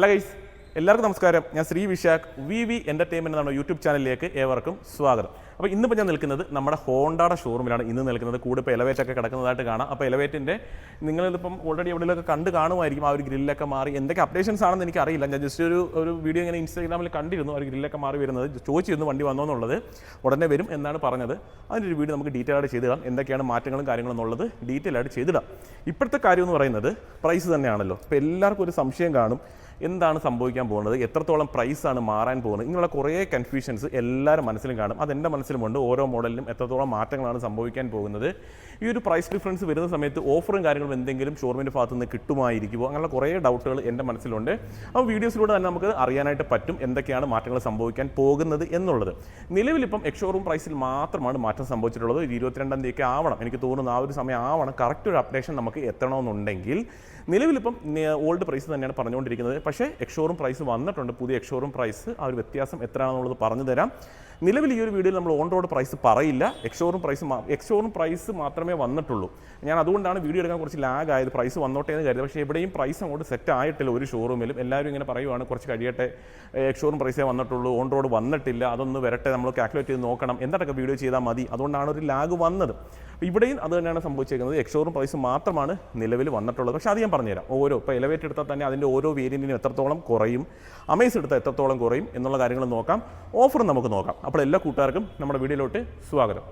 Hello guys എല്ലാവർക്കും നമസ്കാരം. ഞാൻ Sree Vishakh. V V entertainment നമ്മുടെ യൂട്യൂബ് ചാനലിലേക്ക് ഏവർക്കും സ്വാഗതം. അപ്പോൾ ഇന്നിപ്പോൾ ഞാൻ നിൽക്കുന്നത് നമ്മുടെ ഹോണ്ടയുടെ ഷോറൂമിലാണ് ഇന്ന് നിൽക്കുന്നത് കൂടെ ഇപ്പോൾ എലവേറ്റ് ഒക്കെ കിടക്കുന്നതായിട്ട് കാണാം. അപ്പോൾ എലവേറ്റിന്റെ നിങ്ങളിതിപ്പം ഓൾറെഡി എവിടെയൊക്കെ കണ്ട് കാണുമായിരിക്കും ആ ഒരു ഗ്രില്ലൊക്കെ മാറി. എന്തൊക്കെ അപ്ഡേഷൻസ് ആണെന്ന് എനിക്ക് അറിയില്ല ഞാൻ ജസ്റ്റ് ഒരു ഒരു വീഡിയോ ഇങ്ങനെ ഇൻസ്റ്റാഗ്രാമിൽ കണ്ടിരുന്നു ആ ഒരു ഗ്രില്ലൊക്കെ മാറി വരുന്നത്. ചോദിച്ചിരുന്നു വണ്ടി വന്നോ എന്നുള്ളത് ഉടനെ വരും എന്നാണ് പറഞ്ഞത്. അതിന്റെ ഒരു വീഡിയോ നമുക്ക് ഡീറ്റെയിൽ ആയിട്ട് ചെയ്തിടാം എന്തൊക്കെയാണ് മാറ്റങ്ങളും കാര്യങ്ങളും എന്നുള്ളത് ഡീറ്റെയിൽ ആയിട്ട് ചെയ്തിടാം. ഇപ്പോഴത്തെ കാര്യം എന്ന് പറയുന്നത് പ്രൈസ് തന്നെയാണല്ലോ. ഇപ്പോൾ എല്ലാവർക്കും ഒരു സംശയം കാണും. എന്താണ് സംഭവിക്കാൻ പോകുന്നത്? എത്രത്തോളം പ്രൈസാണ് മാറാൻ പോകുന്നത്? ഇങ്ങനെയുള്ള കുറേ കൺഫ്യൂഷൻസ് എല്ലാവരും മനസ്സിലും കാണും. അതെന്റെ മനസ്സിലുമുണ്ട്. ഓരോ മോഡലിലും എത്രത്തോളം മാറ്റങ്ങളാണ് സംഭവിക്കാൻ പോകുന്നത്. ഈ ഒരു പ്രൈസ് ഡിഫറൻസ് വരുന്ന സമയത്ത് ഓഫറും കാര്യങ്ങളും എന്തെങ്കിലും ഷോറൂമിന്റെ ഭാഗത്ത് നിന്ന് കിട്ടുമായിരിക്കുമോ? അങ്ങനെയുള്ള കുറേ ഡൗട്ടുകൾ എന്റെ മനസ്സിലുണ്ട്. അപ്പോൾ വീഡിയോസിലൂടെ തന്നെ നമുക്ക് അറിയാനായിട്ട് പറ്റും എന്തൊക്കെയാണ് മാറ്റങ്ങൾ സംഭവിക്കാൻ പോകുന്നത് എന്നുള്ളത്. നിലവിലിപ്പം എക്ഷോറൂം പ്രൈസിൽ മാത്രമാണ് മാറ്റം സംഭവിച്ചിട്ടുള്ളത്. ഇരുപത്തിരണ്ടാം തീയതി ആവണം. എനിക്ക് തോന്നുന്നു ആ ഒരു സമയം ആവണം. കറക്റ്റ് ഒരു അപ്ഡേഷൻ നമുക്ക് എത്തണമെന്നുണ്ടെങ്കിൽ നിലവിലിപ്പം ഓൾഡ് പ്രൈസ് തന്നെയാണ് പറഞ്ഞുകൊണ്ടിരിക്കുന്നത്. പക്ഷേ എക്ഷോറും പ്രൈസ് വന്നിട്ടുണ്ട്. പുതിയ എക്ഷോറും പ്രൈസ് ആ ഒരു വ്യത്യാസം എത്രയാണെന്നുള്ളത് പറഞ്ഞു തരാം. നിലവിൽ ഈ ഒരു വീഡിയോയിൽ നമ്മൾ ഓൺ റോഡ് പ്രൈസ് പറയില്ല. എക്ഷോറും പ്രൈസ് എക്ഷോറും പ്രൈസ് മാത്രമേ വന്നിട്ടുള്ളൂ. ഞാൻ അതുകൊണ്ടാണ് വീഡിയോ എടുക്കാൻ കുറച്ച് ലാഗ് ആയത്. പ്രൈസ് വന്നോട്ടെ എന്ന് കരുതി. പക്ഷേ എവിടെയും പ്രൈസ് അങ്ങോട്ട് സെറ്റ് ആയിട്ടില്ല ഒരു ഷോറൂമിലും എല്ലാവരും ഇങ്ങനെ പറയുവാണ് കുറച്ച് കഴിയട്ടെ. എക്ഷോറും പ്രൈസേ വന്നിട്ടുള്ളൂ ഓൺ റോഡ് വന്നിട്ടില്ല. അതൊന്ന് വരട്ടെ നമ്മൾ കാൽക്കുലേറ്റ് ചെയ്ത് നോക്കണം. എന്തൊക്കെ വീഡിയോ ചെയ്താൽ മതി. അതുകൊണ്ടാണ് ഒരു ലാഗ് വന്നത്. ഇവിടെയും അത് തന്നെയാണ് സംഭവിച്ചേക്കുന്നത്. എക്ഷോറും പ്രൈസ് മാത്രമാണ് നിലവിൽ വന്നിട്ടുള്ളത്. പക്ഷേ അത് ഞാൻ പറഞ്ഞുതരാം. ഓരോ ഇപ്പോൾ എലവേറ്റ് എടുത്താൽ തന്നെ അതിന്റെ ഓരോ വേരിയന്റിനും എത്രത്തോളം കുറയും അമേസ് എടുത്താൽ എത്രത്തോളം കുറയും എന്നുള്ള കാര്യങ്ങൾ നോക്കാം. ഓഫർ നമുക്ക് നോക്കാം. അപ്പോൾ എല്ലാ കൂട്ടുകാർക്കും നമ്മുടെ വീഡിയോയിലോട്ട് സ്വാഗതം.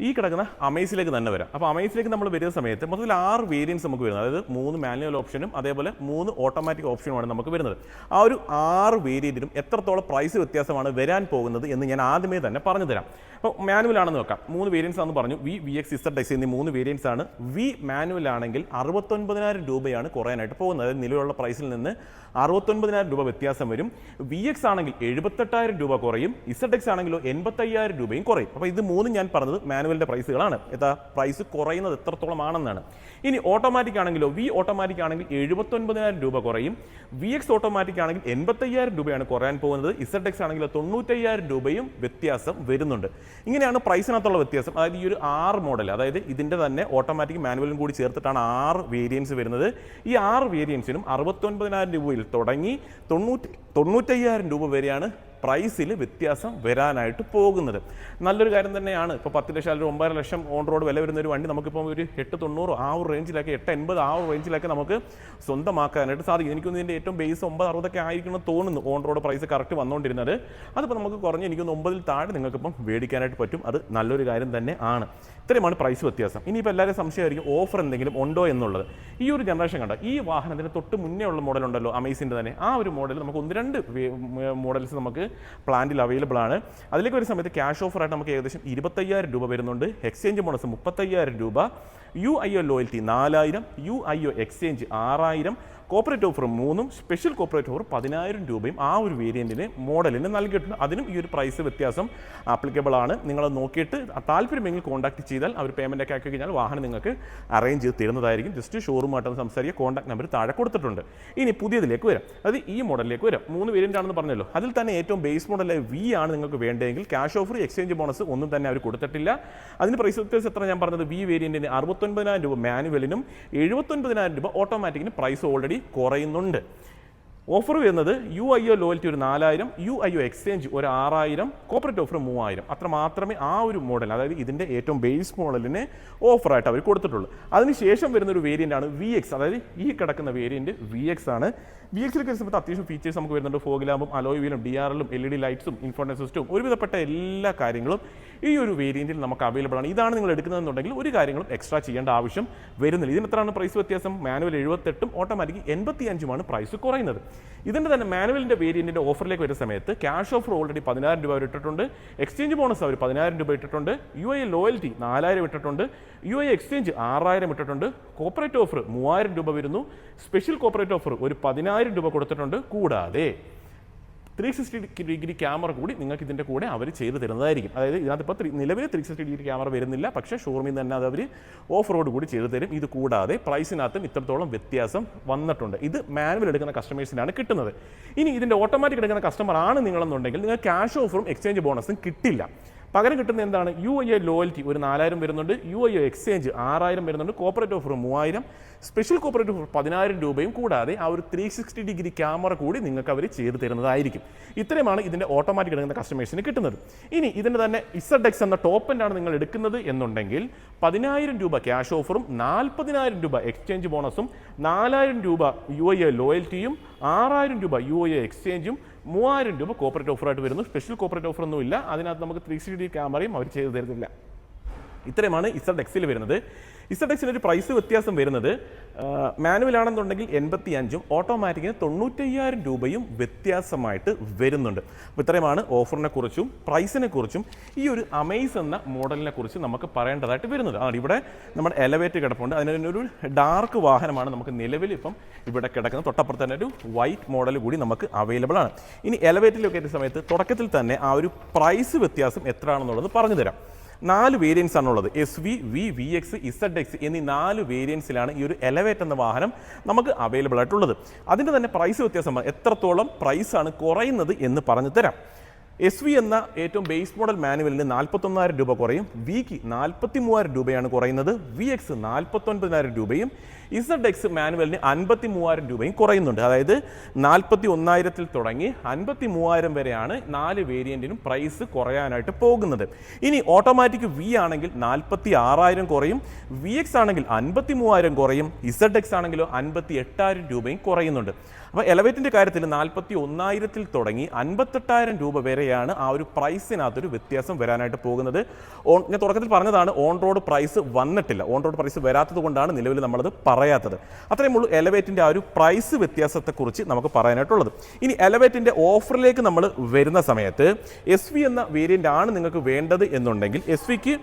ഈ കിടക്കുന്ന അമേസിലേക്ക് തന്നെ വരാം. അപ്പോൾ അമേസിലേക്ക് നമ്മൾ വരുന്ന സമയത്ത് മൊത്തത്തിൽ ആറ് വേരിയൻസ് നമുക്ക് വരുന്നത്. അതായത് മൂന്ന് മാനുവൽ ഓപ്ഷനും അതേപോലെ മൂന്ന് ഓട്ടോമാറ്റിക് ഓപ്ഷനുമാണ് നമുക്ക് വരുന്നത്. ആ ഒരു ആറ് വേരിയന്റിനും എത്രത്തോളം പ്രൈസ് വ്യത്യാസമാണ് വരാൻ പോകുന്നത് എന്ന് ഞാൻ ആദ്യമേ തന്നെ പറഞ്ഞു തരാം. അപ്പോൾ മാനുവൽ ആണെന്ന് നോക്കാം. മൂന്ന് വേരിയൻസ് ആണെന്ന് പറഞ്ഞു. V V X Z X എന്നീ മൂന്ന് വേരിയൻസ് ആണ്. വി മാനുവൽ ആണെങ്കിൽ അറുപത്തൊൻപതിനായിരം രൂപയാണ് കുറയാനായിട്ട് പോകുന്നത്. അതായത് നിലവിലുള്ള പ്രൈസിൽ നിന്ന് അറുപത്തൊൻപതിനായിരം രൂപ വ്യത്യാസം വരും. വി എക്സ് ആണെങ്കിൽ എഴുപത്തെട്ടായിരം രൂപ കുറയും. ഇസഡ് എക്സ് ആണെങ്കിലോ എൺപത്തയ്യായിരം രൂപയും കുറയും. അപ്പോൾ ഇത് മൂന്നും ഞാൻ പറഞ്ഞത് മാനുവലിന്റെ പ്രൈസുകളാണ്. എത്ര പ്രൈസ് കുറയുന്നത് എത്രത്തോളം ആണെന്നാണ് ഇനി ഓട്ടോമാറ്റിക് ആണെങ്കിലോ വി ഓട്ടോമാറ്റിക് ആണെങ്കിൽ എഴുപത്തൊൻപതിനായിരം രൂപ കുറയും. വി എക്സ് ഓട്ടോമാറ്റിക് ആണെങ്കിൽ എൺപത്തയ്യായിരം രൂപയാണ് കുറയാൻ പോകുന്നത്. ഇസഡ് എക്സ് ആണെങ്കിലോ തൊണ്ണൂറ്റയ്യായിരം രൂപയും വ്യത്യാസം വരുന്നുണ്ട്. ഇങ്ങനെയാണ് പ്രൈസിനകത്തുള്ള വ്യത്യാസം. അതായത് ഈ ഒരു ആറ് മോഡൽ അതായത് ഇതിന്റെ തന്നെ ഓട്ടോമാറ്റിക് മാനുവലും കൂടി ചേർത്തിട്ടാണ് ആറ് വേരിയൻസ് വരുന്നത്. ഈ ആറ് വേരിയൻസിനും അറുപത്തൊൻപതിനായിരം രൂപയിൽ തുടങ്ങി തൊണ്ണൂറ്റി തൊണ്ണൂറ്റയ്യായിരം രൂപ വരെയാണ് പ്രൈസിൽ വ്യത്യാസം വരാനായിട്ട് പോകുന്നത്. നല്ലൊരു കാര്യം തന്നെയാണ്. ഇപ്പോൾ പത്ത് ലക്ഷം അല്ലെങ്കിൽ ഒമ്പത് ലക്ഷം ഓൺ റോഡ് വില വരുന്ന ഒരു വണ്ടി നമുക്കിപ്പോൾ ഒരു എട്ട് തൊണ്ണൂറ് ആ ഒരു റേഞ്ചിലൊക്കെ എട്ട് എൺപത് ആ ഒരു റേഞ്ചിലൊക്കെ നമുക്ക് സ്വന്തമാക്കാനായിട്ട് സാധിക്കും. എനിക്കൊന്ന് ഇതിന്റെ ഏറ്റവും ബേസ് ഒമ്പത് അറുപതൊക്കെ ആയിരിക്കണം തോന്നുന്നു ഓൺ റോഡ് പ്രൈസ് കറക്റ്റ് വന്നുകൊണ്ടിരുന്നത് അതിപ്പോൾ നമുക്ക് കുറഞ്ഞ് എനിക്കൊന്ന് ഒമ്പതിൽ താഴെ നിങ്ങൾക്കിപ്പം മേടിക്കാനായിട്ട് പറ്റും. അത് നല്ലൊരു കാര്യം തന്നെ ആണ്. ഇത്രയുമാണ് പ്രൈസ് വ്യത്യാസം. ഇനിയിപ്പോൾ എല്ലാവരും സംശയമായിരിക്കും ഓഫർ എന്തെങ്കിലും ഉണ്ടോ എന്നുള്ളത്. ഈ ഒരു ജനറേഷൻ കണ്ട? ഈ വാഹനത്തിന് തൊട്ട് മുന്നേ ഉള്ള മോഡൽ ഉണ്ടല്ലോ അമേസിന്റെ തന്നെ. ആ ഒരു മോഡൽ നമുക്ക് ഒന്ന് രണ്ട് മോഡൽസ് നമുക്ക് പ്ലാന്റിൽ അവൈലബിൾ ആണ്. അതിലേക്ക് ഒരു സമയത്ത് ക്യാഷ് ഓഫറായിട്ട് നമുക്ക് ഏകദേശം ഇരുപത്തയ്യായിരം രൂപ വരുന്നുണ്ട്. എക്സ്ചേഞ്ച് ബോണസ് മുപ്പത്തയ്യായിരം രൂപ. യു ഐ ഒ ലോയൽറ്റി നാലായിരം. യു ഐ ഒ എക്സ്ചേഞ്ച് ആറായിരം. കോപ്പറേറ്റ് ഓഫർ മൂന്നും സ്പെഷ്യൽ കോപ്പറേറ്റ് ഓഫർ പതിനായിരം രൂപയും ആ ഒരു വേരിയന്റിന് മോഡലിന് നൽകിയിട്ടുണ്ട്. അതിനും ഈ ഒരു പ്രൈസ് വ്യത്യാസം ആപ്ലിക്കബിൾ ആണ്. നിങ്ങൾ നോക്കിയിട്ട് താല്പര്യമെങ്കിൽ കോൺടാക്ട് ചെയ്താൽ അവർ പേയ്മെന്റ് ഒക്കെ ആക്കി കഴിഞ്ഞാൽ വാഹനം നിങ്ങൾക്ക് അറേഞ്ച് ചെയ്ത് തരുന്നതായിരിക്കും. ജസ്റ്റ് ഷോറൂമായിട്ടൊന്ന് സംസാരിക്കുക. കോൺടാക്ട് നമ്പർ താഴെ കൊടുത്തിട്ടുണ്ട്. ഇനി പുതിയതിലേക്ക് വരാം. അത് ഈ മോഡലിലേക്ക് വരാം. മൂന്ന് വേരിയന്റ് ആണെന്ന് പറഞ്ഞല്ലോ. അതിൽ തന്നെ ഏറ്റവും ബേസ് മോഡലായ വി ആണ് നിങ്ങൾക്ക് വേണ്ടതെങ്കിൽ ക്യാഷ് ഓഫർ എക്സ്ചേഞ്ച് ബോണസ് ഒന്നും തന്നെ അവർ കൊടുത്തിട്ടില്ല. അതിന് പ്രൈസ് വ്യത്യാസം എത്ര ഞാൻ പറഞ്ഞത് വി വേരിയന്റിന് അറുപത്തൊൻപതിനായിരം രൂപ മാനുവലിനും എഴുപത്തൊൻപതിനായിരം രൂപ ഓട്ടോമാറ്റിക്കിന് പ്രൈസ് ഓൾറെഡി കുറയുന്നുണ്ട്. ഓഫർ വരുന്നത് യു ഐ ഒ ലോയൽറ്റി ഒരു നാലായിരം യു ഐ ഒ എക്സ്ചേഞ്ച് ഒരു ആറായിരം കോപ്പറേറ്റ് ഓഫർ മൂവായിരം. അത്ര മാത്രമേ ആ ഒരു മോഡൽ അതായത് ഇതിന്റെ ഏറ്റവും ബേസ് മോഡലിന് ഓഫറായിട്ട് അവർ കൊടുത്തിട്ടുള്ളൂ. അതിനുശേഷം വരുന്ന ഒരു വേരിയന്റ് ആണ് വി എക്സ് അതായത് ഈ കിടക്കുന്ന വേരിയന്റ് വി എക്സ് ആണ്. വി എക്സിൽ വരുന്ന സമയത്ത് അത്യാവശ്യം ഫീച്ചേഴ്സ് നമുക്ക് വരുന്നുണ്ട്. ഫോഗിലാമ്പും അലോയ് വീലും ഡി എല്ലും എൽ ഇ ഡി ലൈറ്റ്സും ഇൻഫോർട്ടൻ സിസ്റ്റവും ഒരുവിധപ്പെട്ട എല്ലാ കാര്യങ്ങളും ഈ ഒരു വേരിയന്റിൽ നമുക്ക് അവൈലബിൾ ആണ്. ഇതാണ് നിങ്ങൾ എടുക്കുന്നതെന്നുണ്ടെങ്കിൽ ഒരു കാര്യങ്ങളും എക്സ്ട്രാ ചെയ്യേണ്ട ആവശ്യം വരുന്നില്ല. ഇതിന് എത്രയാണ് പ്രൈസ് വ്യത്യാസം? മാനുവൽ എഴുപത്തെട്ടും ഓട്ടോമാറ്റിക് എൺപത്തി അഞ്ചുമാണ് പ്രൈസ് കുറയുന്നത്. ഇതിന്റെ തന്നെ മാനുവലിന്റെ വേരിയന്റിന്റെ ഓഫറിലേക്ക് വരുന്ന സമയത്ത് ക്യാഷ് ഓഫർ ഓൾറെഡി പതിനായിരം രൂപ ഇട്ടിട്ടുണ്ട്. എക്സ്ചേഞ്ച് ബോണസ് അവർ പതിനായിരം രൂപ ഇട്ടിട്ടുണ്ട്. യു ഐ ലോയൽറ്റി നാലായിരം ഇട്ടിട്ടുണ്ട്. യു ഐ എക്സ്ചേഞ്ച് ആറായിരം ഇട്ടിട്ടുണ്ട്. കോപ്പറേറ്റ് ഓഫർ മൂവായിരം രൂപ വരുന്നു. സ്പെഷ്യൽ കോപ്പറേറ്റ് ഓഫർ ഒരു പതിനായിരം രൂപ കൊടുത്തിട്ടുണ്ട്. കൂടാതെ ത്രീ സിക്സ്റ്റി ഡിഗ്രി ക്യാമറ കൂടി നിങ്ങൾക്ക് ഇതിന്റെ കൂടെ അവർ ചെയ്ത് തരുന്നതായിരിക്കും. അതായത് ഇതിനകത്ത് ഇപ്പോൾ നിലവിൽ ത്രീ സിക്സ്റ്റി ഡിഗ്രി ക്യാമറ വരുന്നില്ല. പക്ഷേ ഷോറൂമിൽ തന്നെ അത് അവർ ഓഫ് റോഡ് കൂടി ചെയ്തു തരും. ഇത് കൂടാതെ പ്രൈസിനകത്തും ഇത്രത്തോളം വ്യത്യാസം വന്നിട്ടുണ്ട്. ഇത് മാനുവൽ എടുക്കുന്ന കസ്റ്റമേഴ്സിനാണ് കിട്ടുന്നത്. ഇനി ഇതിന്റെ ഓട്ടോമാറ്റിക് എടുക്കുന്ന കസ്റ്റമർ ആണ് നിങ്ങളെന്നുണ്ടെങ്കിൽ നിങ്ങൾ ക്യാഷ് ഓഫറും എക്സ്ചേഞ്ച് ബോണസും കിട്ടില്ല. പകരം കിട്ടുന്ന എന്താണ്? യു ഐ ലോയൽറ്റി ഒരു നാലായിരം വരുന്നുണ്ട്. യു ഐ എക്സ്ചേഞ്ച് ആറായിരം വരുന്നുണ്ട്. കോപ്പറേറ്റ് ഓഫർ മൂവായിരം. സ്പെഷ്യൽ കോപ്പറേറ്റ് ഓഫർ പതിനായിരം രൂപയും കൂടാതെ ആ ഒരു ത്രീ സിക്സ്റ്റി ഡിഗ്രി ക്യാമറ കൂടി നിങ്ങൾക്ക് അവർ ചെയ്തു തരുന്നതായിരിക്കും. ഇത്രയുമാണ് ഇതിന്റെ ഓട്ടോമാറ്റിക് എടുക്കുന്ന കസ്റ്റമേഴ്സിന് കിട്ടുന്നത്. ഇനി ഇതിന്റെ തന്നെ ഇസഡ് എക്സ് എന്ന ടോപ്പ് എൻഡാണ് നിങ്ങൾ എടുക്കുന്നത് എന്നുണ്ടെങ്കിൽ പതിനായിരം രൂപ ക്യാഷ് ഓഫറും നാൽപ്പതിനായിരം രൂപ എക്സ്ചേഞ്ച് ബോണസും നാലായിരം രൂപ യു ഐ ലോയൽറ്റിയും ആറായിരം രൂപ യു ഐ എക്സ്ചേഞ്ചും മൂവായിരം രൂപ കോപ്പറേറ്റ് ഓഫറായിട്ട് വരുന്നു. സ്പെഷ്യൽ കോപ്പറേറ്റ് ഇല്ല അതിനകത്ത് നമുക്ക് ത്രീ സി ഡി ക്യാമറയും അവർ ചെയ്തു തരുന്നില്ല. ഇത്രയുമാണ് ഇസഡ് എക്സിൽ വരുന്നത്. ഇസഡ് ഒരു പ്രൈസ് വ്യത്യാസം വരുന്നത് മാനുവൽ ആണെന്നുണ്ടെങ്കിൽ എൺപത്തി അഞ്ചും ഓട്ടോമാറ്റിക്കിന് തൊണ്ണൂറ്റയ്യായിരം രൂപയും വ്യത്യാസമായിട്ട് വരുന്നുണ്ട്. അപ്പോൾ ഇത്രയുമാണ് ഓഫറിനെ കുറിച്ചും പ്രൈസിനെ കുറിച്ചും ഈ ഒരു അമേസ് എന്ന മോഡലിനെ കുറിച്ച് നമുക്ക് പറയേണ്ടതായിട്ട് വരുന്നത്. അതാണ് ഇവിടെ നമ്മുടെ എലവേറ്റ് കിടപ്പുണ്ട്. അതിന് ഒരു ഡാർക്ക് വാഹനമാണ് നമുക്ക് നിലവിൽ ഇപ്പം ഇവിടെ കിടക്കുന്നത്. തൊട്ടപ്പുറത്ത് തന്നെ ഒരു വൈറ്റ് മോഡൽ കൂടി നമുക്ക് അവൈലബിൾ ആണ്. ഇനി എലവേറ്റിലൊക്കെ എത്തിയ സമയത്ത് തുടക്കത്തിൽ തന്നെ ആ ഒരു പ്രൈസ് വ്യത്യാസം എത്രയാണെന്നുള്ളത് പറഞ്ഞു തരാം നാല് വേരിയൻസ് ആണുള്ളത്. S V V V X Z X എന്നീ നാല് വേരിയൻസിലാണ് ഈ ഒരു എലവേറ്റ് എന്ന വാഹനം നമുക്ക് അവൈലബിൾ ആയിട്ടുള്ളത്. അതിന്റെ തന്നെ പ്രൈസ് വ്യത്യാസം എത്രത്തോളം പ്രൈസാണ് കുറയുന്നത് എന്ന് പറഞ്ഞു തരാം എസ് വി എന്ന ഏറ്റവും ബേസ് മോഡൽ മാനുവലിന് നാൽപ്പത്തൊന്നായിരം രൂപ കുറയും. വിക്ക് നാൽപ്പത്തി മൂവായിരം രൂപയാണ് കുറയുന്നത്. വി എക്സ് നാൽപ്പത്തൊൻപതിനായിരം രൂപയും ഇസഡ് എക്സ് മാനുവലിന് അൻപത്തി മൂവായിരം രൂപയും കുറയുന്നുണ്ട്. അതായത് നാൽപ്പത്തി ഒന്നായിരത്തിൽ തുടങ്ങി അൻപത്തി മൂവായിരം വരെയാണ് നാല് വേരിയന്റിനും പ്രൈസ് കുറയാനായിട്ട് പോകുന്നത്. ഇനി ഓട്ടോമാറ്റിക് വി ആണെങ്കിൽ നാൽപ്പത്തി ആറായിരം കുറയും. വി എക്സ് ആണെങ്കിൽ അൻപത്തി മൂവായിരം കുറയും. ഇസഡ് എക്സ് ആണെങ്കിലോ അൻപത്തി എട്ടായിരം രൂപയും കുറയുന്നുണ്ട്. അപ്പോൾ എലവേറ്റിന്റെ കാര്യത്തിൽ നാൽപ്പത്തി ഒന്നായിരത്തിൽ തുടങ്ങി അൻപത്തെട്ടായിരം രൂപ വരെയാണ് ആ ഒരു പ്രൈസിനകത്തൊരു വ്യത്യാസം വരാനായിട്ട് പോകുന്നത്. ഓൺ ഞാൻ തുടക്കത്തിൽ പറഞ്ഞതാണ് ഓൺ റോഡ് പ്രൈസ് വന്നിട്ടില്ല. ഓൺ റോഡ് പ്രൈസ് വരാത്തത് കൊണ്ടാണ് നിലവിൽ നമ്മളത് പറയാത്തത്. അത്രയും ഉള്ളൂ എലവേറ്റിന്റെ ആ ഒരു പ്രൈസ് വ്യത്യാസത്തെക്കുറിച്ച് നമുക്ക് പറയാനായിട്ടുള്ളത്. ഇനി എലവേറ്റിന്റെ ഓഫറിലേക്ക് നമ്മൾ വരുന്ന സമയത്ത് എസ് എന്ന വേരിയന്റ് ആണ് നിങ്ങൾക്ക് വേണ്ടത് എന്നുണ്ടെങ്കിൽ എസ് വിക്ക്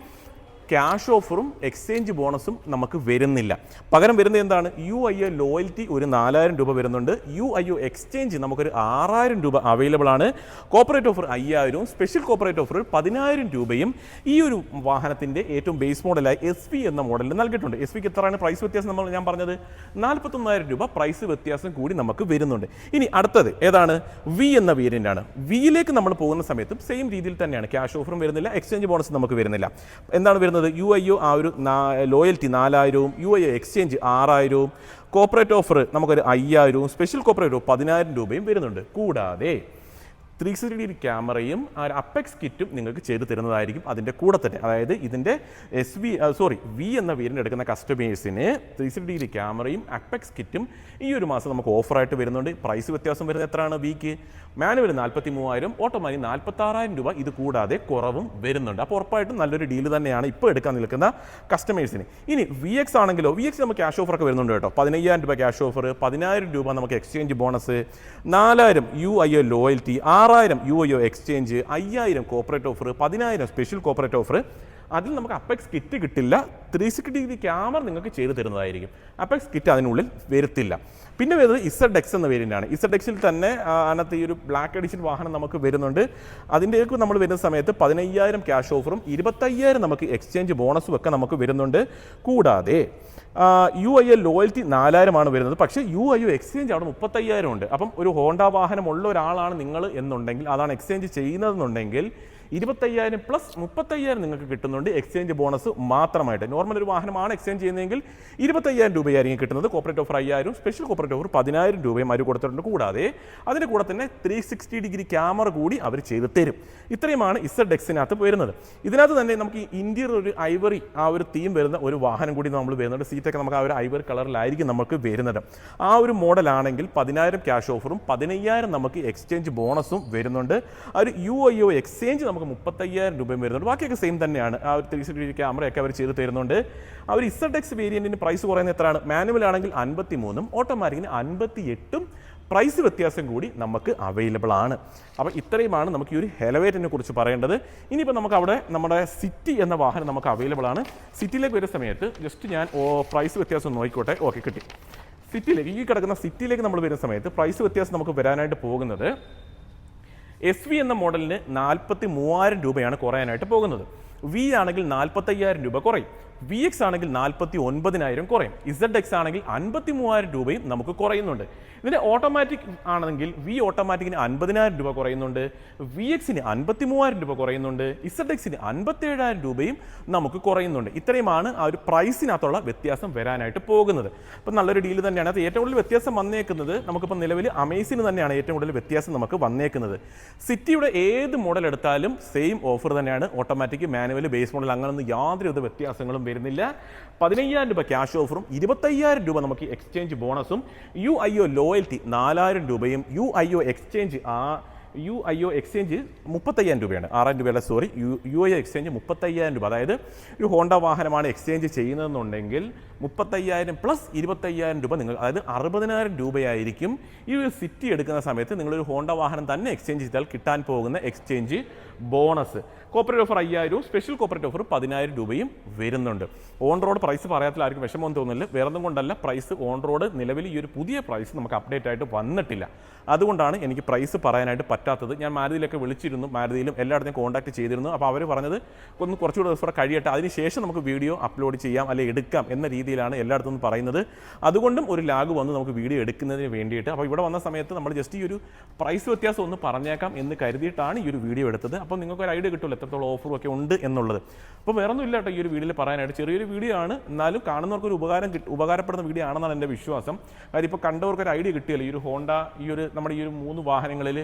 ക്യാഷ് ഓഫറും എക്സ്ചേഞ്ച് ബോണസും നമുക്ക് വരുന്നില്ല. പകരം വരുന്നത് എന്താണ്? യു ഐ ഒ ലോയൽറ്റി ഒരു നാലായിരം രൂപ വരുന്നുണ്ട്. യു ഐ ഒ എക്സ്ചേഞ്ച് നമുക്കൊരു ആറായിരം രൂപ അവൈലബിൾ ആണ്. കോപ്പറേറ്റ് ഓഫർ അയ്യായിരവും സ്പെഷ്യൽ കോപ്പറേറ്റ് ഓഫർ പതിനായിരം രൂപയും ഈ ഒരു വാഹനത്തിന്റെ ഏറ്റവും ബേസ് മോഡലായി എസ് പി എന്ന മോഡലിൽ നൽകിയിട്ടുണ്ട്. എസ് പിക്ക് എത്രയാണ് പ്രൈസ് വ്യത്യാസം നമ്മൾ ഞാൻ പറഞ്ഞത്? നാൽപ്പത്തൊന്നായിരം രൂപ പ്രൈസ് വ്യത്യാസം കൂടി നമുക്ക് വരുന്നുണ്ട്. ഇനി അടുത്തത് ഏതാണ്? വി എന്ന വേരിയന്റ് ആണ്. വിയിലേക്ക് നമ്മൾ പോകുന്ന സമയത്തും സെയിം രീതിയിൽ തന്നെയാണ്. ക്യാഷ് ഓഫറും വരുന്നില്ല എക്സ്ചേഞ്ച് ബോണസ് നമുക്ക് വരുന്നില്ല. എന്താണ് വരുന്നത്? യു ഐ ഒ ആ ഒരു ലോയൽറ്റി നാലായിരവും യു ഐ ഒ എക്സ്ചേഞ്ച് ആറായിരവും. കോപ്പറേറ്റ് ഓഫർ നമുക്കൊരു അയ്യായിരവും സ്പെഷ്യൽ കോപ്പറേറ്റ് പതിനായിരം രൂപയും വരുന്നുണ്ട്. കൂടാതെ ത്രീ സിക്സ്റ്റി ഡിഗ്രി ക്യാമറയും ആ അപ്പെക്സ് കിറ്റും നിങ്ങൾക്ക് ചെയ്തു തരുന്നതായിരിക്കും അതിന്റെ കൂടെ തന്നെ. അതായത് ഇതിന്റെ എസ് വി സോറി വി എന്ന വീടിന്റെ എടുക്കുന്ന കസ്റ്റമേഴ്സിന് ത്രീ സിക്സ്റ്റി ഡിഗ്രി ക്യാമറയും അപ്പെക്സ് കിറ്റും ഈ ഒരു മാസം നമുക്ക് ഓഫറായിട്ട് വരുന്നുണ്ട്. പ്രൈസ് വ്യത്യാസം വരുന്നത് എത്രയാണ് വിക്ക്? മാനുവൽ നാൽപ്പത്തി മൂവായിരം ഓട്ടോമാറ്റിക് നാൽപ്പത്താറായിരം രൂപ. ഇത് കൂടാതെ കുറവും വരുന്നുണ്ട്. അപ്പോൾ ഉറപ്പായിട്ടും നല്ലൊരു ഡീൽ തന്നെയാണ് ഇപ്പോൾ എടുക്കാൻ നിൽക്കുന്ന കസ്റ്റമേഴ്സിന്. ഇനി വി എക്സ് ആണെങ്കിലോ വി എക്സ് നമുക്ക് ക്യാഷ് ഓഫറൊക്കെ വരുന്നുണ്ട് കേട്ടോ. പതിനയ്യായിരം രൂപ ക്യാഷ് ഓഫർ പതിനായിരം രൂപ നമുക്ക് എക്സ്ചേഞ്ച് ബോണസ് നാലായിരം യു ഐ ഒ ലോയൽറ്റി ആറായിരം യു ഒ എക്സ്ചേഞ്ച് അയ്യായിരം കോപ്പറേറ്റ് ഓഫർ പതിനായിരം സ്പെഷ്യൽ കോപ്പറേറ്റ് ഓഫർ അതിൽ നമുക്ക് അപ്പെക്സ് കിറ്റ് കിട്ടില്ല. ത്രീ സിക്സ്റ്റി ഡിഗ്രി ക്യാമറ നിങ്ങൾക്ക് ചെയ്ത് തരുന്നതായിരിക്കും. അപ്പെക്സ് കിറ്റ് അതിനുള്ളിൽ വരുത്തില്ല. പിന്നെ വരുന്നത് ഇസഡ് എക്സ് എന്ന വേരിയന്റാണ് ഇസഡ് എക്സിൽ തന്നെ അതിനകത്ത് ഈ ഒരു ബ്ലാക്ക് എഡിഷൻ വാഹനം നമുക്ക് വരുന്നുണ്ട്. അതിന്റെയൊക്കെ നമ്മൾ വരുന്ന സമയത്ത് പതിനയ്യായിരം ക്യാഷ് ഓഫറും ഇരുപത്തയ്യായിരം നമുക്ക് എക്സ്ചേഞ്ച് ബോണസും ഒക്കെ നമുക്ക് വരുന്നുണ്ട്. കൂടാതെ യു ഐ എൽ ലോയൽറ്റി നാലായിരമാണ് വരുന്നത്. പക്ഷേ യു ഐ ഒ എക്സ്ചേഞ്ച് അവിടെ മുപ്പത്തയ്യായിരം ഉണ്ട്. അപ്പം ഒരു ഹോണ്ട വാഹനമുള്ള ഒരാളാണ് നിങ്ങൾ എന്നുണ്ടെങ്കിൽ അതാണ് എക്സ്ചേഞ്ച് ചെയ്യുന്നതെന്നുണ്ടെങ്കിൽ ഇരുപത്തയ്യായിരം പ്ലസ് മുപ്പത്തയ്യായിരം നിങ്ങൾക്ക് കിട്ടുന്നുണ്ട്. എക്സ്ചേഞ്ച് ബോണസ് മാത്രമായിട്ട്. നോർമൽ ഒരു വാഹനമാണ് എക്സ്ചേഞ്ച് ചെയ്യുന്നതെങ്കിൽ ഇരുപത്തയ്യായിരം രൂപയായിരിക്കും കിട്ടുന്നത്. കോപ്പറേറ്റ് ഓഫർ അയ്യായിരം സ്പെഷ്യൽ കോപ്പറേറ്റ് ഓഫർ പതിനായിരം രൂപയും അവർ കൊടുത്തിട്ടുണ്ട്. കൂടാതെ അതിന്റെ കൂടെ തന്നെ ത്രീ സിക്സ്റ്റി ഡിഗ്രി ക്യാമറ കൂടി അവർ ചെയ്ത് തരും. ഇത്രയുമാണ് ഇസഡ് എക്സിനകത്ത് വരുന്നത്. ഇതിനകത്ത് തന്നെ നമുക്ക് ഇന്ത്യയിൽ ഒരു ഐവറി ആ ഒരു തീം വരുന്ന ഒരു വാഹനം കൂടി നമ്മൾ വരുന്നുണ്ട്. സീറ്റൊക്കെ നമുക്ക് ആ ഒരു ഐവറി കളറിലായിരിക്കും നമുക്ക് വരുന്നത്. ആ ഒരു മോഡലാണെങ്കിൽ പതിനായിരം ക്യാഷ് ഓഫറും പതിനയ്യായിരം നമുക്ക് എക്സ്ചേഞ്ച് ബോണസും വരുന്നുണ്ട്. ആ ഒരു യു ഐ ഒ എക്സ്ചേഞ്ച് നമുക്ക് മുപ്പത്തയ്യായിരം രൂപയും വരുന്നുണ്ട്. ബാക്കിയൊക്കെ സെയിം തന്നെയാണ്. ആ ഒരു ത്രീ സിക്സ്റ്റി ക്യാമറയൊക്കെ അവർ ചെയ്ത് തരുന്നുണ്ട്. ആ ഒരു ഇസഡ് എക്സ് വേരിയന്റിന് പ്രൈസ് കുറയുന്നത് എത്രയാണ്? മാനുവൽ ആണെങ്കിൽ അൻപത്തി മൂന്നും ഓട്ടോമാറ്റിക്കിന് അൻപത്തി എട്ടും പ്രൈസ് വ്യത്യാസം കൂടി നമുക്ക് അവൈലബിൾ ആണ്. അപ്പോൾ ഇത്രയുമാണ് നമുക്ക് ഈ ഒരു ഹെലവേറ്റിനെ കുറിച്ച് പറയേണ്ടത്. ഇനിയിപ്പോൾ നമുക്ക് അവിടെ നമ്മുടെ സിറ്റി എന്ന വാഹനം നമുക്ക് അവൈലബിൾ ആണ്. സിറ്റിയിലേക്ക് വരുന്ന സമയത്ത് ജസ്റ്റ് ഞാൻ പ്രൈസ് വ്യത്യാസം നോക്കിക്കോട്ടെ. ഓക്കെ കിട്ടി. സിറ്റിയിലേക്ക് ഈ കിടക്കുന്ന സിറ്റിയിലേക്ക് നമ്മൾ വരുന്ന സമയത്ത് പ്രൈസ് വ്യത്യാസം നമുക്ക് വരാനായിട്ട് പോകുന്നത് എസ് വി എന്ന മോഡലിന് നാൽപ്പത്തി മൂവായിരം രൂപയാണ് കുറയാനായിട്ട് പോകുന്നത്. വി ആണെങ്കിൽ നാൽപ്പത്തയ്യായിരം രൂപ കുറയും. വി എക്സ് ആണെങ്കിൽ നാൽപ്പത്തി ഒൻപതിനായിരം കുറയും. ഇസഡ് എക്സ് ആണെങ്കിൽ അൻപത്തി മൂവായിരം രൂപയും നമുക്ക് കുറയുന്നുണ്ട്. ഇതിന്റെ ഓട്ടോമാറ്റിക് ആണെങ്കിൽ വി ഓട്ടോമാറ്റിക്കിന് അൻപതിനായിരം രൂപ കുറയുന്നുണ്ട്. വി എക്സിന് അൻപത്തി മൂവായിരം രൂപ കുറയുന്നുണ്ട്. ഇസഡ് എക്സിന് അൻപത്തി ഏഴായിരം രൂപയും നമുക്ക് കുറയുന്നുണ്ട്. ഇത്രയുമാണ് ആ ഒരു പ്രൈസിനകത്തുള്ള വ്യത്യാസം വരാനായിട്ട് പോകുന്നത്. അപ്പം നല്ലൊരു ഡീൽ തന്നെയാണ്. അത് ഏറ്റവും കൂടുതൽ വ്യത്യാസം വന്നേക്കുന്നത് നമുക്കിപ്പോൾ നിലവിൽ അമേസിന് തന്നെയാണ് ഏറ്റവും കൂടുതൽ വ്യത്യാസം നമുക്ക് വന്നേക്കുന്നത്. സിറ്റിയുടെ ഏത് മോഡൽ എടുത്താലും സെയിം ഓഫർ തന്നെയാണ്. ഓട്ടോമാറ്റിക് മാനുവൽ ബേസ് മോഡൽ അങ്ങനെയൊന്നും യാതൊരുവിധ വ്യത്യാസങ്ങളും വരുന്നില്ല. പതിനയ്യായിരം രൂപ ക്യാഷ് ഓഫറും ഇരുപത്തയ്യായിരം രൂപ നമുക്ക് എക്സ്ചേഞ്ച് ബോണസും യു ഐ ഒ ലോയൽറ്റി നാലായിരം രൂപയും യു ഐ ഒ എക്സ്ചേഞ്ച് ആ യു ഐ ഒ എക്സ്ചേഞ്ച് മുപ്പത്തയ്യായിരം രൂപയാണ്. ആറായിരം രൂപയല്ല sorry U U I exchange മുപ്പത്തയ്യായിരം രൂപ. അതായത് ഒരു ഹോണ്ട വാഹനമാണ് എക്സ്ചേഞ്ച് ചെയ്യുന്നതെന്നുണ്ടെങ്കിൽ മുപ്പത്തയ്യായിരം പ്ലസ് ഇരുപത്തയ്യായിരം രൂപ നിങ്ങൾ അതായത് അറുപതിനായിരം രൂപയായിരിക്കും ഈ ഒരു സിറ്റി എടുക്കുന്ന സമയത്ത് നിങ്ങളൊരു ഹോണ്ട വാഹനം തന്നെ എക്സ്ചേഞ്ച് ചെയ്താൽ കിട്ടാൻ പോകുന്ന എക്സ്ചേഞ്ച് ബോണസ് കോപ്പറേറ്റ് ഓഫർ അയ്യായിരവും സ്പെഷ്യൽ കോപ്പറേറ്റ് ഓഫർ പതിനായിരം രൂപയും വരുന്നുണ്ട്. ഓൺ റോഡ് പ്രൈസ് പറയാത്തിൽ ആർക്കും വിഷമം തോന്നുന്നില്ല. വേറൊന്നും കൊണ്ടല്ല പ്രൈസ് ഓൺ റോഡ് നിലവിൽ ഈ ഒരു പുതിയ പ്രൈസ് നമുക്ക് അപ്ഡേറ്റ് ആയിട്ട് വന്നിട്ടില്ല. അതുകൊണ്ടാണ് എനിക്ക് പ്രൈസ് പറയാനായിട്ട് പറ്റാത്തത്. ഞാൻ മാരുതിയിലൊക്കെ വിളിച്ചിരുന്നു. മാരുതിയിലും എല്ലായിടത്തും കോൺടാക്ട് ചെയ്തിരുന്നു. അപ്പോൾ അവർ പറഞ്ഞത് ഒന്ന് കുറച്ചുകൂടെ ദിവസം കഴിയട്ടെ. അതിനുശേഷം നമുക്ക് വീഡിയോ അപ്ലോഡ് ചെയ്യാം അല്ലെങ്കിൽ എടുക്കാം എന്ന രീതിയിലാണ് എല്ലായിടത്തും പറയുന്നത്. അതുകൊണ്ടും ഒരു ലാഗ് വന്ന് നമുക്ക് വീഡിയോ എടുക്കുന്നതിന് വേണ്ടിയിട്ട്. അപ്പോൾ ഇവിടെ വന്ന സമയത്ത് നമ്മൾ ജസ്റ്റ് ഈ ഒരു പ്രൈസ് വ്യത്യാസം ഒന്ന് പറഞ്ഞേക്കാം എന്ന് കരുതിയിട്ടാണ് ഈ ഒരു വീഡിയോ എടുത്തത്. അപ്പോൾ നിങ്ങൾക്ക് ഒരു ഐഡിയ കിട്ടുമല്ലോ എത്രത്തോളം ഓഫറും ഒക്കെ ഉണ്ട് എന്നുള്ളത്. അപ്പോൾ വേറെ ഒന്നും ഇല്ല കേട്ടോ ഈ ഒരു വീഡിയോയിൽ പറയാനായിട്ട്. ചെറിയൊരു വീഡിയോ ആണ്. എന്നാലും കാണുന്നവർക്ക് ഒരു ഉപകാരം ഉപകാരപ്പെടുന്ന വീഡിയോ ആണെന്നാണ് എന്റെ വിശ്വാസം. കാര്യം ഇപ്പോൾ കണ്ടവർക്ക് ഒരു ഐഡിയ കിട്ടിയല്ലോ. ഈ ഒരു ഹോണ്ട ഈ ഒരു നമ്മുടെ ഈ ഒരു മൂന്ന് വാഹനങ്ങളിൽ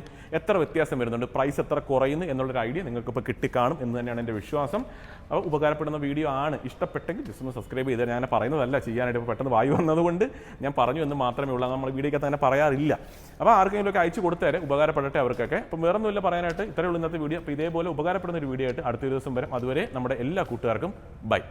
എത്ര വ്യത്യാസം വരുന്നുണ്ട്? പ്രൈസ് എത്ര കുറയുന്നു എന്നുള്ളൊരു ഐഡിയ നിങ്ങൾക്ക് ഇപ്പോൾ കിട്ടിക്കാണും എന്ന് തന്നെയാണ് എന്റെ വിശ്വാസം. അപ്പോൾ ഉപകാരപ്പെടുന്ന വീഡിയോ ആണ്. ഇഷ്ടപ്പെട്ടെങ്കിൽ ജസ്റ്റ് ഒന്ന് സബ്സ്ക്രൈബ് ചെയ്താൽ ഞാൻ പറയുന്നതല്ല ചെയ്യാനായിട്ട് ഇപ്പോൾ പെട്ടെന്ന് വായു വന്നതുകൊണ്ട് ഞാൻ പറഞ്ഞു എന്ന് മാത്രമേ ഉള്ളൂ. നമ്മൾ വീഡിയോക്കകത്ത് അങ്ങനെ പറയാറില്ല. അപ്പോൾ ആർക്കെങ്കിലും ഒക്കെ അയച്ചു കൊടുത്തേരെ ഉപകാരപ്പെടട്ടെ അവർക്കൊക്കെ. അപ്പോൾ വേറെ ഒന്നുമില്ല പറയാനായിട്ട് ഇത്രയുള്ള ഇന്നത്തെ വീഡിയോ അപ്പോൾ ഇതേപോലെ ഉപകാരപ്പെടുന്ന ഒരു വീഡിയോ ആയിട്ട് അടുത്ത ദിവസം വരും. അതുവരെ നമ്മുടെ എല്ലാ കൂട്ടുകാർക്കും ബൈ